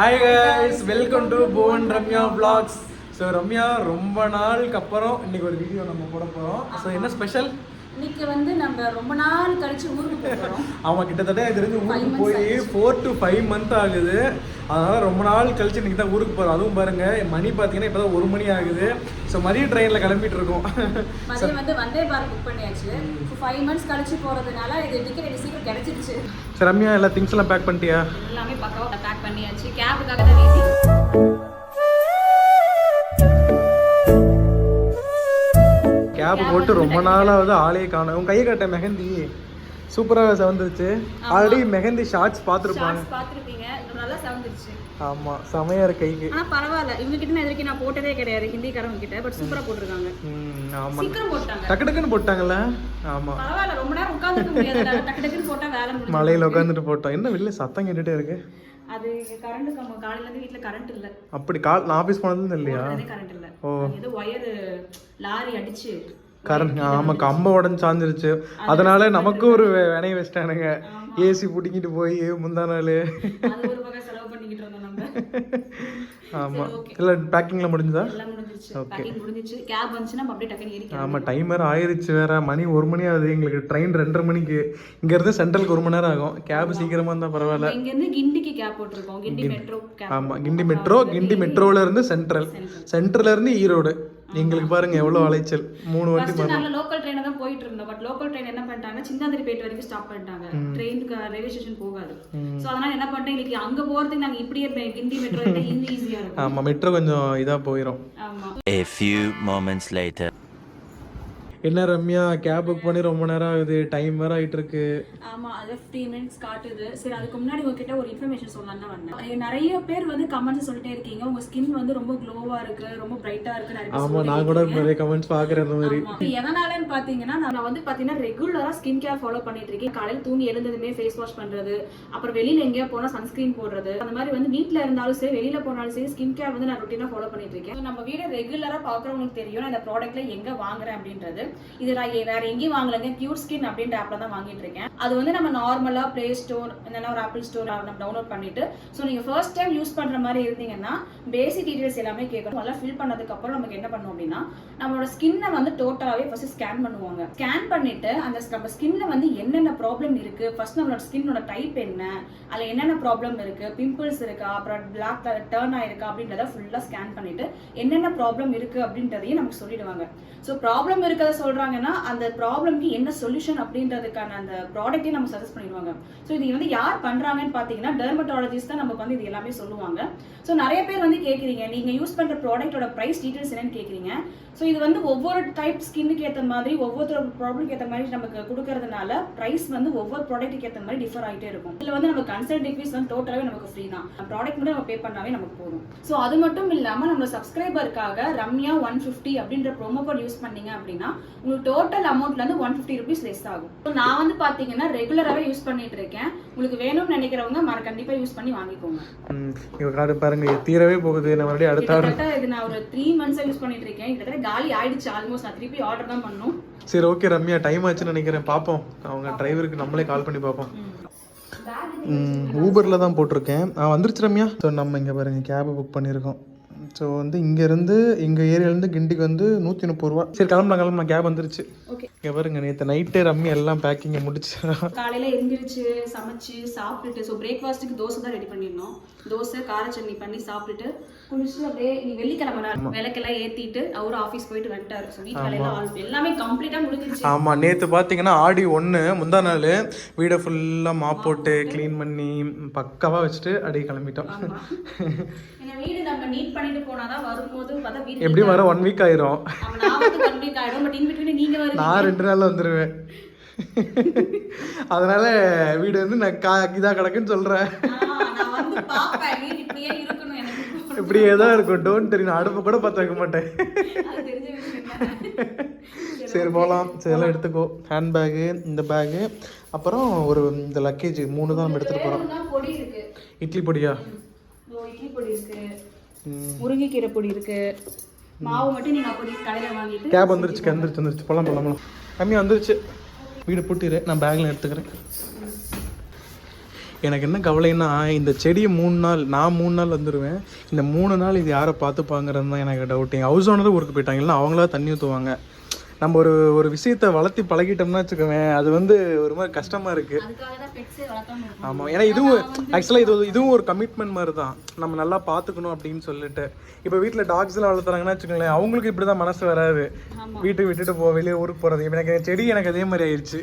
Hi guys welcome to Bhuvan Ramya vlogs. So Ramya ரொம்ப நாளுக்கு அப்புறம் இன்னைக்கு ஒரு வீடியோ நம்ம போட போகிறோம் ஸோ என்ன ஸ்பெஷல் இன்னைக்கு வந்து நம்ம ரொம்ப நாள் கழிச்சு ஊருக்கு போகிறோம் அவன் கிட்டத்தட்ட எனக்கு தெரிஞ்சு ஊருக்கு போய். ஃபோர் டு ஃபைவ் மந்த் ஆகுது. அதனால ரொம்ப நாள் கழிச்சு இன்னைக்கு தான் ஊருக்கு போகிறோம் அதுவும் பாருங்க மணி பார்த்தீங்கன்னா இப்போ தான் ஒரு மணி ஆகுது. ஸோ மதிய ட்ரெயினில் கிளம்பிட்டு இருக்கோம். மதியம் வந்து வந்தே பாரத் புக் பண்ணியாச்சு. ஃபைவ் மந்த்ஸ் கழிச்சு போகிறதுனால இது டிக்கெட் எனக்கு சீக்கிரம் கிடைச்சிருச்சு. சரி ரம்யா எல்லா திங்ஸ் எல்லாம் பேக் பண்ணிட்டியா? எல்லாமே பக்காவாக பேக் பண்ணியாச்சு. கேபுக்காக தான் வெயிட்டிங் கேப் போட்டு ரொம்ப நாளாவது ஆளே காணும். உன் கையை காட்ட மெஹந்தி. சூப்பராக வந்துருச்சு ஆல்ரெடி மெஹந்தி ஷார்ட்ஸ் பார்த்துருப்பாங்க. பார்த்துருப்பீங்க. நல்லா சவுந்துருச்சு. ஆமாம் செமையாக இருக்கு கைக்கு ஆனால் பரவாயில்ல. இவங்க கிட்ட நான் இது வரைக்கும் நான் போட்டதே கிடையாது. ஹிந்திக்காரங்க கிட்ட பட் சூப்பராக போட்டிருக்காங்க. ம் ஆமாம் சீக்கிரம் போட்டாங்க. டக்கு டக்குன்னு போட்டாங்கல்ல? ஆமாம் பரவாயில்ல ரொம்ப நேரம் உட்காந்துருக்க முடியாது. டக்கு டக்குன்னு போட்டால் வேலை முடியும் மலையில் உட்காந்துட்டு போட்டோம். என்ன வெளில சத்தம் கேட்டுட்டே இருக்கு? அது கரண்ட் கம்ம காலையில இருந்து வீட்ல கரண்ட் இல்ல. அப்படி கால் நான் ஆஃபீஸ் போனதும் இல்லையா கரண்ட் இல்ல. ஓ. ஏதோ ஒயர் லாரி அடிச்சு. கரண்ட் ஆமாம் கம்பம் உடஞ்சு சாஞ்சிருச்சு. அதனால நமக்கு ஒரு வினைய வச்சிட்டானுங்க. ஏசி பிடிக்கிட்டு போய் முந்தா நாள். ஆமாம் இல்லை பேக்கிங்கில் முடிஞ்சுதா? டக்குன்னு ஏறி ஆமாம் டைமர் ஆயிருச்சு வேற. மணி ஒரு மணி ஆகுது எங்களுக்கு. ட்ரெயின் ரெண்டரை மணிக்கு. இங்கேருந்து சென்ட்ரலுக்கு ஒரு மணி நேரம் ஆகும். கேப் சீக்கிரமாக இருந்தால் பரவாயில்ல. இங்க இருந்து கிண்டிக்கு கேப் போட்டிருக்கோம் கிண்டி மெட்ரோ ஆமாம் கிண்டி மெட்ரோ கிண்டி மெட்ரோல இருந்து சென்ட்ரல் சென்ட்ரல்ல இருந்து ஈரோடு எங்களுக்கு பாருங்க எவ்வளோ அலைச்சல். மூணு வண்டி ஃபர்ஸ்ட் நாங்க லோக்கல் ட்ரெயினை தான் போயிட்டு இருந்தோம். பட் லோக்கல் ட்ரெயின் என்ன பண்ணிட்டாங்க சிந்தாதிரிப்பேட் வரைக்கும் ஸ்டாப் பண்ணிட்டாங்க. ட்ரெயினுக்கு ரயில்வே ஸ்டேஷன் போகாது. சோ அதனால என்ன பண்ணிட்டேன் இன்னைக்கு அங்க போறதுக்கு நாங்க இப்படியே கிண்டி மெட்ரோ இன்னும் ஈஸியா இருக்கும். ஆமாம் மெட்ரோ கொஞ்சம் இதாக போயிடும் ஆமா. A few moments later. என்ன ரம்யா கேப் புக் பண்ணி ரொம்ப நேரம் ஆகுது. டைம் வேற ஆயிட்டு இருக்கு ஆமா அது 15 மினிட்ஸ் காட்டுது. சரி அதுக்கு முன்னாடி உங்ககிட்ட ஒரு இன்ஃபர்மேஷன் சொல்லலாம் தான் வந்தேன். நிறைய பேர் வந்து கமெண்ட்ஸ் சொல்லிட்டே இருக்கீங்க. உங்க ஸ்கின் வந்து ரொம்ப க்ளோவா இருக்கு ரொம்ப பிரைட்டா இருக்கு நிறைய ஆமாம் நான் கூட நிறைய கமெண்ட்ஸ் பார்க்குறேன் அந்த மாதிரி. ஆமா. எதனாலன்னு பாத்தீங்கன்னா நான் வந்து பாத்தீங்கன்னா ரெகுலரா ஸ்கின் கேர் ஃபாலோ பண்ணிட்டு இருக்கேன். காலையில தூங்கி எழுந்ததுமே ஃபேஸ் வாஷ் பண்றது அப்புறம் வெளியில எங்கேயா போனா சன்ஸ்கிரீன் போடுறது அந்த மாதிரி வந்து வீட்ல இருந்தாலும் சரி வெளியில போனாலும் சரி ஸ்கின் கேர் வந்து நான் ரொட்டீனா ஃபாலோ பண்ணிட்டு இருக்கேன். நம்ம வீடியோ ரெகுலரா பாக்குறவங்களுக்கு தெரியும் நான் இந்த ப்ராடக்ட்ல எங்க வாங்குறேன் அப்படின்றது. இது நான் வேற எங்கேயும் வாங்கலங்க. பியூர் ஸ்கின் அப்படின்ற ஆப்ல தான் வாங்கிட்டு இருக்கேன் அது வந்து நம்ம நார்மலா பிளே ஸ்டோர் இல்லைன்னா ஒரு ஆப்பிள் ஸ்டோர் நம்ம டவுன்லோட் பண்ணிட்டு ஸோ நீங்க ஃபர்ஸ்ட் டைம் யூஸ் பண்ற மாதிரி இருந்தீங்கன்னா பேசிக் டீடைல்ஸ் எல்லாமே கேட்கணும். அதெல்லாம் ஃபில் பண்ணதுக்கு அப்புறம் நமக்கு என்ன பண்ணும் அப்படின்னா நம்மளோட ஸ்கின்னை வந்து டோட்டலாவே ஃபர்ஸ்ட் ஸ்கேன் பண்ணுவாங்க. ஸ்கேன் பண்ணிட்டு அந்த நம்ம ஸ்கின்ல வந்து என்னென்ன ப்ராப்ளம் இருக்கு? ஃபர்ஸ்ட் நம்மளோட ஸ்கின்னோட டைப் என்ன? அதுல என்னென்ன ப்ராப்ளம் இருக்கு? பிம்பிள்ஸ் இருக்கா? அப்புறம் பிளாக் டர்ன் ஆயிருக்கா? அப்படின்றத ஃபுல்லா ஸ்கேன் பண்ணிட்டு என்னென்ன ப்ராப்ளம் இருக்கு அப்படின்றதையும் நமக்கு சொல்லிடுவாங்க. ஸோ ப்ராப்ளம் இருக்கிறத சொல்றாங்கன்னா அந்த ப்ராப்ளம்க்கு என்ன சொல்யூஷன் அப்படின்றதுக்கான அந்த ப்ராடக்ட்டே நம்ம சஜஸ்ட் பண்ணிடுவாங்க. ஸோ இது வந்து யார் பண்றாங்கன்னு பார்த்தீங்கன்னா டெர்மட்டாலஜிஸ்ட் தான் நமக்கு வந்து இது எல்லாமே சொல்லுவாங்க. ஸோ நிறைய பேர் வந்து கேட்குறீங்க நீங்க யூஸ் பண்ற ப்ராடக்ட்டோட ப்ரைஸ் டீடைல்ஸ் என்னன்னு கேட்குறீங்க ஸோ இது வந்து ஒவ்வொரு டைப் ஸ்கின்னுக்கு ஏற்ற மாதிரி ஒவ்வொருத்தரோட ப்ராப்ளம்க்கு ஏற்ற மாதிரி நமக்கு கொடுக்கறதுனால ப்ரைஸ் வந்து ஒவ்வொரு ப்ராடக்ட்டுக்கு ஏற்ற மாதிரி டிஃபர் ஆகிட்டே இருக்கும். இதில் வந்து நம்ம கன்சல்ட் ஃபீஸ் வந்து டோட்டலாகவே நமக்கு ஃப்ரீ தான். ப்ராடக்ட் மட்டும் நம்ம பே பண்ணாவே நமக்கு போதும். ஸோ அது மட்டும் இல்லாமல் நம்ம சப்ஸ்கிரைபருக்காக ரம்யா ஒன் ஃபிஃப்டி அப்படின்ற ப்ரோமோ கோட் யூஸ் பண்ணீங்க அப்படின்னா உங்களுக்கு டோட்டல் அமௌண்ட்ல இருந்து ஒன் ஃபிஃப்டி ருபீஸ் லெஸ் ஆகும். ஸோ நான் வந்து பார்த்தீங்கன்னா ரெகுலராகவே யூஸ் பண்ணிட்டு இருக்கேன். உங்களுக்கு வேணும்னு நினைக்கிறவங்க மற கண்டிப்பாக யூஸ் பண்ணி வாங்கிக்கோங்க. இவங்க காடு பாருங்க தீரவே போகுது. நான் மறுபடியும் அடுத்த இது நான் ஒரு த்ரீ மந்த்ஸாக யூஸ் பண்ணிட்டு இருக்கேன். கிட்டத்தட்ட காலி ஆயிடுச்சு ஆல்மோஸ்ட் நான் திருப்பி ஆர்டர் தான் பண்ணணும். சரி ஓகே ரம்யா டைம் ஆச்சுன்னு நினைக்கிறேன். பார்ப்போம் அவங்க டிரைவருக்கு நம்மளே கால் பண்ணி பார்ப்போம் ஊபரில் தான் போட்டிருக்கேன். வந்துருச்சு ரம்யா. ஸோ நம்ம இங்கே பாருங்க கேபை புக் பண்ணியிருக்கோம். ஸோ வந்து இங்கேருந்து எங்கள் ஏரியாலேருந்து கிண்டிக்கு வந்து நூற்றி முப்பது ரூபா. சரி கிளம்பலாம் கிளம்பலாம் கேப் வந்துருச்சு. ஓகே இங்கே பாருங்க நேற்று நைட்டே ரம்யா எல்லாம் பேக்கிங்கை முடிச்சு. காலையில எழுந்திரிச்சு சமைச்சு சாப்பிட்டுட்டு ஸோ பிரேக்ஃபாஸ்ட்டுக்கு தோசை தான் ரெடி பண்ணிடணும் தோசை கார சட்னி பண்ணி சாப்பிட்டுட்டு குளிச்சுட்டு அப்படியே நீ வெள்ளிக்கிழமை விளக்கெல்லாம் ஏத்திட்டு அவரும் ஆஃபீஸ் போயிட்டு வந்துட்டாரு. ஸோ வீட்டு எல்லாமே கம்ப்ளீட்டாக முடிஞ்சிருச்சு. ஆமாம் நேற்று பார்த்தீங்கன்னா ஆடி ஒன்று முந்தா நாள் வீடை ஃபுல்லாக மாப் போட்டு க்ளீன் பண்ணி பக்காவாக வச்சுட்டு அப்படியே கிளம்பிட்டோம். வீடு நம்ம நீட் பண்ணிட்டு போனாதான் வரும்போது எப்படியும் வர ஒன் வீக் ஆயிரும். ஒன் வீக் ஆயிடும். பட் இன்பிட்வீன் நீங்க நான் ரெண்டு நாள்ல வந்துடுவேன் அதனால வீடு வந்து நான் இதாக கிடக்குன்னு சொல்கிறேன் ஆ, நான் வந்து பாப்பேன் வீடு இப்படியே ஏதோ இருக்கும். டோன்ட் தெரியும் நான் அடுப்பு கூட பார்த்து வைக்க மாட்டேன். தானே. சரி போகலாம் சரி எல்லாம் எடுத்துக்கோ. ஹேண்ட் பேகு இந்த பேகு அப்புறம் ஒரு இந்த லக்கேஜ் மூணு தான் நம்ம எடுத்துகிட்டு போகிறோம் இட்லி பொடியா? இட்லி பொடி இருக்கு. முருங்கைக்கீரை பொடி இருக்கு. மாவு மட்டும் நீங்க அப்படி கடையில வாங்கிட்டு கேப் வந்துருச்சு வந்துருச்சு வந்துருச்சு. போகலாம் போகலாம் போகலாம் கம்மியாக வந்துருச்சு. வீடு பூட்டிடு நான் பேக்கில் எடுத்துக்கிறேன். எனக்கு என்ன கவலைன்னா இந்த செடியை மூணு நாள் நான் மூணு நாள் வந்துடுவேன் இந்த மூணு நாள் இது யாரை பார்த்துப்பாங்கிறது தான் எனக்கு டவுட் எங்கள் ஹவுஸ் ஓனரும் ஊருக்கு போயிட்டாங்க. இல்லைன்னா அவங்களா தண்ணி ஊற்றுவாங்க நம்ம ஒரு ஒரு விஷயத்தை வளர்த்தி பழகிட்டோம்னா வச்சுக்கோவேன் அது வந்து ஒரு மாதிரி கஷ்டமாக இருக்குது ஆமாம் ஏன்னா இதுவும் ஆக்சுவலாக இது இதுவும் ஒரு கமிட்மெண்ட் மாதிரி தான். நம்ம நல்லா பார்த்துக்கணும் அப்படின்னு சொல்லிட்டு. இப்போ வீட்டில் டாக்ஸ்லாம் வளர்த்துறாங்கன்னா வச்சுக்கோங்களேன் அவங்களுக்கு இப்படி தான் மனசு வராது. வீட்டுக்கு விட்டுட்டு போ வெளியே ஊருக்கு போகிறது இப்போ எனக்கு செடி எனக்கு அதே மாதிரி ஆயிடுச்சு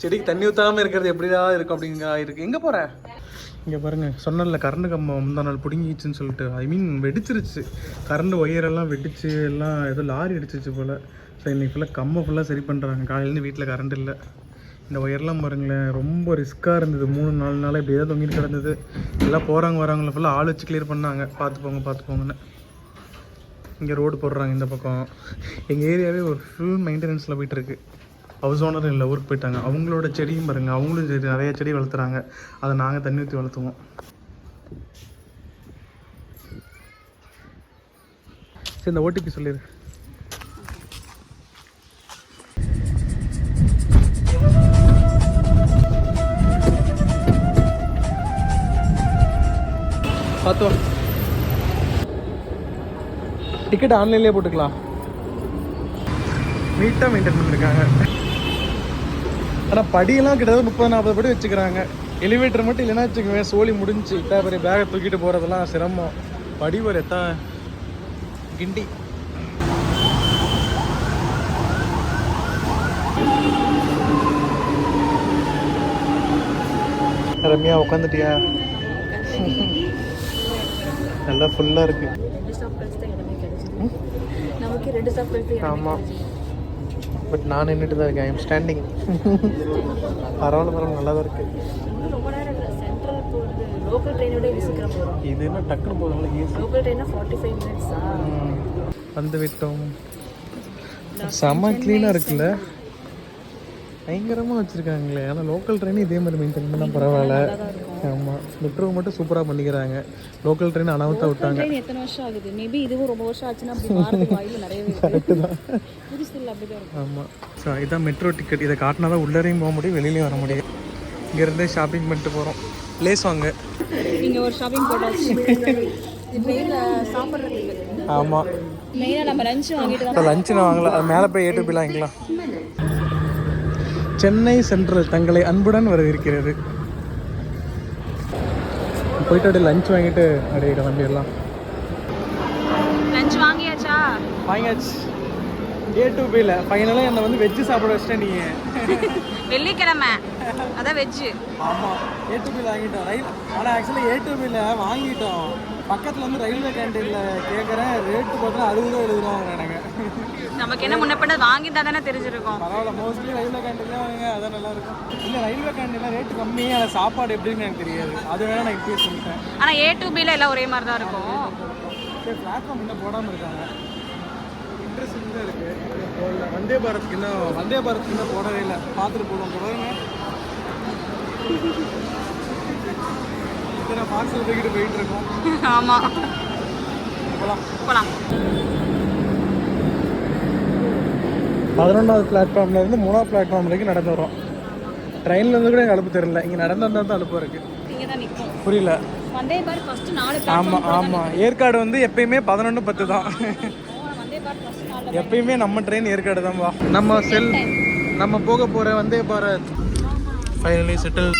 செடிக்கு தண்ணி ஊற்றாமல் இருக்கிறது எப்படிதான் இருக்கும் அப்படிங்க இருக்கு. எங்கே போகிற இங்கே பாருங்க சொன்னல கரண்ட் கம்பம் முந்தா நாள் பிடுங்கிச்சுன்னு சொல்லிட்டு. ஐ மீன் வெடிச்சிருச்சு. கரண்ட் ஒயரெல்லாம் வெடிச்சு எல்லாம் ஏதோ லாரி அடிச்சிச்சு போல். ஸோ இன்னைக்கு ஃபுல்லாக கம்மை ஃபுல்லாக சரி பண்ணுறாங்க காலையிலேருந்து வீட்டில் கரண்ட் இல்லை. இந்த ஒயர்லாம் பாருங்களேன் ரொம்ப ரிஸ்க்காக இருந்தது. மூணு நாலு நாளாக இப்படியே தான் தொங்கிட்டு கிடந்தது. எல்லாம் போகிறாங்க வராங்கள ஃபுல்லாக ஆள் வச்சு கிளியர் பண்ணாங்க. பார்த்துப்போங்க பார்த்துப்போங்கன்னு இங்கே ரோடு போடுறாங்க இந்த பக்கம். எங்கள் ஏரியாவே ஒரு ஃபுல் மெயின்டெனன்ஸில் போயிட்டுருக்கு ஹவுஸ் ஓனர் இல்லை ஊருக்கு போயிட்டாங்க. அவங்களோட செடியும் பாருங்கள் அவங்களும் செடி நிறைய செடி வளர்த்துறாங்க. அதை நாங்கள் தண்ணி ஊற்றி வளர்த்துவோம். சரி இந்த ஓடிபி சொல்லிடு. பார்த்தோம் டிக்கெட் ஆன்லைன்லேயே போட்டுக்கலாம். நீட்டாக மெயின்டைன் பண்ணியிருக்காங்க ஆனால் படியெல்லாம் கிட்டத்தட்ட முப்பது நாற்பது படி வச்சுக்கிறாங்க. எலிவேட்டர் மட்டும் இல்லைன்னா வச்சுக்குவேன் சோலி முடிஞ்சு இத்தா பெரிய பேகை தூக்கிட்டு போகிறதெல்லாம் சிரமம். படி ஒரு எத்தா கிண்டி. ரம்யா உட்காந்துட்டியா நல்லா ஃபுல்லாக இருக்குது நமக்கு ரெண்டு ஆமாம் பட் நான் நின்றுட்டு தான் இருக்கேன். ஐம் ஸ்டாண்டிங் பரவாயில்ல பரவாயில்ல நல்லா தான் ட்ரெயினோட இது என்ன டக்குன்னு போதும் வந்து விட்டோம். செம்ம க்ளீனாக இருக்குல்ல? பயங்கரமாக வச்சுருக்காங்களே. ஆனால் லோக்கல் ட்ரெயின் இதே மாதிரி மெயின்டைன் பண்ணால் பரவாயில்ல. ஆமாம் மெட்ரோ மட்டும் சூப்பராக பண்ணிக்கிறாங்க. லோக்கல் ட்ரெயின் அனாவத்தாக விட்டாங்க. எத்தனை வருஷம் ஆகுது? மேபி இதுவும் ரொம்ப வருஷம் ஆச்சுன்னா அப்படி மாறதுக்கு ஆமாம் ஸோ இதான் மெட்ரோ டிக்கெட் இதை காட்டினா தான் உள்ளரையும் போக முடியும் வெளியிலையும் வர முடியும். இங்கேருந்தே ஷாப்பிங் பண்ணிட்டு போகிறோம் லேஸ் வாங்க. நீங்கள் ஒரு ஷாப்பிங் போட்டாச்சு. ஆமாம் இப்போ லஞ்சு நான் வாங்கலாம் மேலே போய் ஏட்டு போய் வாங்கிக்கலாம். சென்னை சென்ட்ரல் தங்களை அன்புடன் வரவேற்கிறது. போயிட்டு அப்படியே லஞ்ச் வாங்கிட்டு அப்படியே கிளம்பிடலாம் லஞ்ச் வாங்கியாச்சா? வாங்கியாச்சு. ஏ டு பியில் ஃபைனலாக என்னை வந்து வெஜ்ஜு சாப்பிட வச்சிட்டேன் நீங்கள் வெள்ளிக்கிழமை. அதான் வெஜ்ஜு ஆமாம் ஏ டு பியில் வாங்கிட்டோம். ரயில் ஆனால் ஆக்சுவலாக ஏ டு பியில் வாங்கிட்டோம். பக்கத்தில் வந்து ரயில்வே கேண்டீனில் கேட்குறேன் ரேட்டு பார்த்தா அறுபது ரூபா ரூபா வாங்குறேன் நமக்கு என்ன முன்ன பண்ண வாங்கிட்டா தானே தெரிஞ்சிருக்கும். பரவாயில்ல மோஸ்ட்லி ரயில்வே கேண்டீன்ல வாங்க அதான் நல்லா இருக்கும். இல்லை ரயில்வே கேண்டீன்ல ரேட்டு கம்மி ஆனால் சாப்பாடு எப்படின்னு எனக்கு தெரியாது. அது வேணா நான் இப்பயே சொல்லிட்டேன் ஆனால் ஏ டு பியில் எல்லாம் ஒரே மாதிரி தான் இருக்கும். சரி பிளாட்ஃபார்ம் இன்னும் போடாமல் இருக்காங்க. இன்ட்ரெஸ்டிங் தான் இருக்குது வந்தே பாரத்துக்கு இன்னும் வந்தே பாரத்துக்கு இன்னும் போடவே இல்லை. பார்த்துட்டு போடுவோம் பாருங்க இத்தனை பார்சல் தூக்கிட்டு போயிட்டு இருக்கோம். ஆமாம் போகலாம் போகலாம் பதினொன்றாவது பிளாட்ஃபார்ம்ல இருந்து மூணாவது பிளாட்ஃபார்ம் வரைக்கும் நடந்து வரோம் ட்ரெயினில் இருந்து கூட எனக்கு அலுப்பு தெரியல. இங்கே நடந்து வந்தால் தான் அலுப்பு இருக்குது இங்கே தான் நிற்கும் புரியல. பாரத் ஆமாம் ஆமாம் ஏற்காடு வந்து எப்பயுமே பதினொன்று பத்து தான் வந்தே பாரத் ஃபஸ்ட்டு நாலு எப்பயுமே நம்ம ட்ரெயின் ஏற்காடு தான் வா. நம்ம செல் நம்ம போக போகிற வந்தே பாரத். ஃபைனலி செட்டில்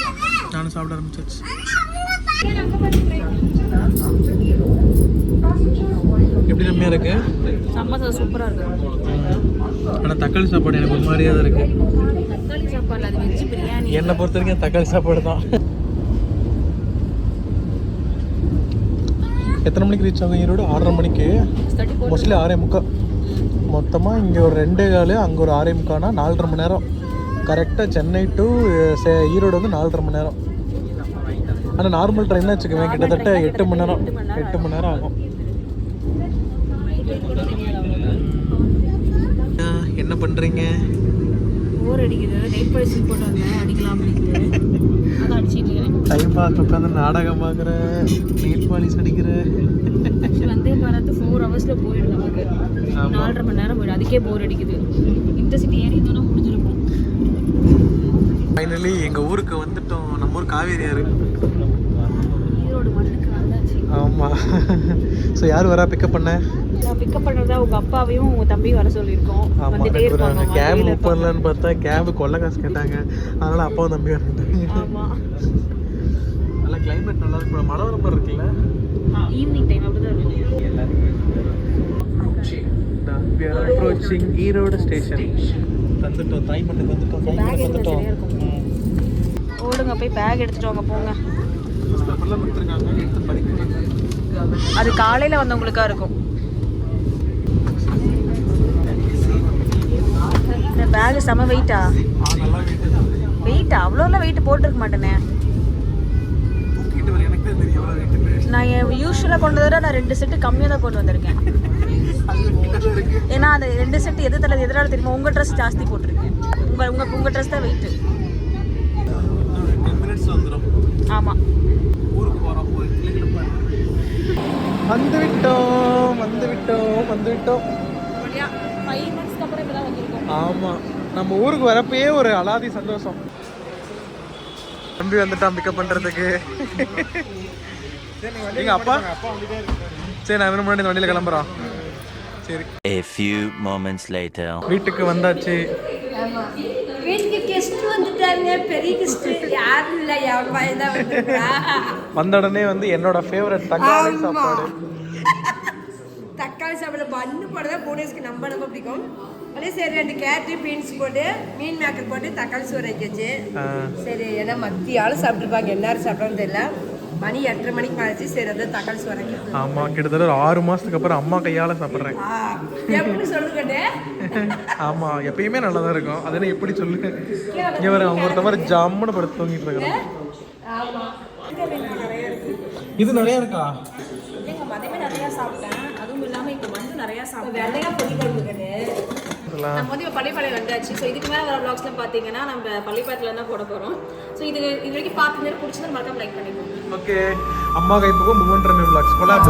நானும் சாப்பிட ஆரம்பிச்சாச்சு. எப்படி ரம்யா இருக்கு? சூப்பராக இருக்கு. ஆனால் தக்காளி சாப்பாடு எனக்கு ஒரு மாதிரியாக தான் இருக்கு. தக்காளி சாப்பாடு அது வெஜ் பிரியாணி. என்னை பொறுத்த வரைக்கும் தக்காளி சாப்பாடு தான். எத்தனை மணிக்கு ரீச் ஆகும் ஈரோடு? ஆறரை மணிக்கு. மோஸ்ட்லி ஆறே முக்கால் மொத்தமாக இங்கே ஒரு ரெண்டே கால் அங்கே ஒரு முக்கால்னா நாலரை மணி நேரம். கரெக்டாக சென்னை டு ஈரோடு வந்து நாலரை மணி நேரம். ஆனால் நார்மல் ட்ரெயினாக வச்சுக்குவேன் கிட்டத்தட்ட எட்டு மணி நேரம். எட்டு மணி நேரம் ஆகும். என்ன பண்ணுறீங்க போர் அடிக்குது. நைட் படிச்சு போட்டு வந்தேன். அடிக்கலாம் டைம் பார்த்து உட்காந்து நாடகம் பார்க்குற நெயில் பாலிஷ் அடிக்கிற வந்தே பாரத் ஃபோர் ஹவர்ஸில் போயிடும் நமக்கு. நாலரை மணி நேரம் போயிடும் அதுக்கே போர் அடிக்குது. இன்டர்சிட்டி ஏறி இருந்தோம்னா முடிஞ்சிருக்கும். ஃபைனலி எங்க ஊருக்கு வந்துட்டோம். நம்ம ஊர் காவேரி ஆறு. ஈரோடு மண்ணுக்கு வந்தாச்சு. ஆமா. ஸோ யார் வரா பிக்கப் பண்ண? பிக்கப் பண்ணுறதா உங்க அப்பாவையும் உங்க தம்பியும் வர சொல்லியிருக்கோம். வந்துட்டே இருப்பாங்க கேப் புக் பண்ணலான்னு பார்த்தா கேப் கொள்ள காசு கேட்டாங்க. அதனால அப்பாவும் தம்பி வந்துட்டாங்க ஆமா. நல்லா கிளைமேட் நல்லா இருக்கு மழை வர மாதிரி இருக்குல்ல? ஈவினிங் டைம் அப்படிதான் இருக்கும். We are approaching Erode station வந்துட்டோம் தாய்மண்ணுக்கு வந்துட்டோம். தாய்மண்ணுக்கு வந்துட்டோம் ஓடுங்க போய் பேக் எடுத்துட்டு வாங்க போங்க. அது காலையில வந்தவங்களுக்கா இருக்கும். பேக் செம வெயிட்டா வெயிட்டா அவ்வளோலாம் வெயிட் போட்டிருக்க மாட்டேனே. நான் என் யூஸ்வலாக கொண்டு வர நான் ரெண்டு செட்டு கம்மியாக தான் போட்டு வந்திருக்கேன். ஏன்னா அந்த ரெண்டு செட்டு எது தலை எதிரால தெரியுமா? உங்கள் ட்ரெஸ் ஜாஸ்தி போட்டிருக்கேன். உங்கள் உங்கள் உங்கள் ட்ரெஸ் தான் வெயிட்டு ஆமாம் வந்து விட்டோம் வந்து விட்டோம் வந்து விட்டோம். ஃபைவ் மந்த்ஸ்க்கு அப்புறம் இப்போ தான் வந்திருக்கோம். ஆமாம் நம்ம ஊருக்கு வரப்பயே ஒரு அலாதி சந்தோஷம். தம்பி வந்துட்டான் பிக்கப் பண்ணுறதுக்கு எங்க அப்பா? சரி நான் முன்னாடி வண்டியில் கிளம்புறோம். சரி. A few moments later. வீட்டுக்கு வந்தாச்சு. வீட்டுக்கு கெஸ்ட் வந்துட்டாங்க. பெரிய கெஸ்ட் யாரும் இல்ல. என் பையன் தான் வந்துருக்கா வந்த உடனே வந்து என்னோட ஃபேவரட் தக்காளி சாப்பாடு. தக்காளி சாப்பிட பண்ணு போட தான் பூனேஸ்க்கு நம்ம ரொம்ப பிடிக்கும். அதே சரி ரெண்டு கேரட்டு பீன்ஸ் போட்டு மீன் மேக்கர் போட்டு தக்காளி சோறு வைக்கச்சு. சரி ஏன்னா மத்திய ஆள் சாப்பிட்டுருப்பாங்க. எல்லாரும் சாப்பிட்றான்னு தெரியல. மணி எட்டரை மணிக்கு மேலேச்சு சரி அதான் தக்காளி சோறு ஆமா கிட்டத்தட்ட ஒரு ஆறு மாசத்துக்கு அப்புறம் அம்மா கையால சாப்பிட்றேன். எப்படி சொல்லுங்கண்ணே ஆமா எப்பயுமே நல்லா தான் இருக்கும் அதனால எப்படி சொல்லுங்க இங்க வர அவங்க ஒருத்த மாதிரி ஜம்முன்னு படுத்து தூங்கிட்டு இருக்கிறாங்க ஆமா. இது நிறைய இருக்கா? நிறையா சாப்பிட்டேன். அதுவும் இல்லாமல் இப்போ வந்து நிறையா சாப்பிட்டேன். வெள்ளையா பொடி இதெல்லாம் நம்ம வந்து இப்போ பள்ளிப்பாளையம் வந்தாச்சு. ஸோ இதுக்கு மேலே வர vlogsலாம் பார்த்தீங்கன்னா நம்ம பள்ளிப்பாளையத்தில் தான் போட போகிறோம் ஸோ இது இது வரைக்கும் பார்த்து பிடிச்சதை மறக்காம லைக் பண்ணிக்கோங்க. ஓகே அம்மா கைப்புக்கும் மூன்றரை பிளாக்ஸ் கொலாப்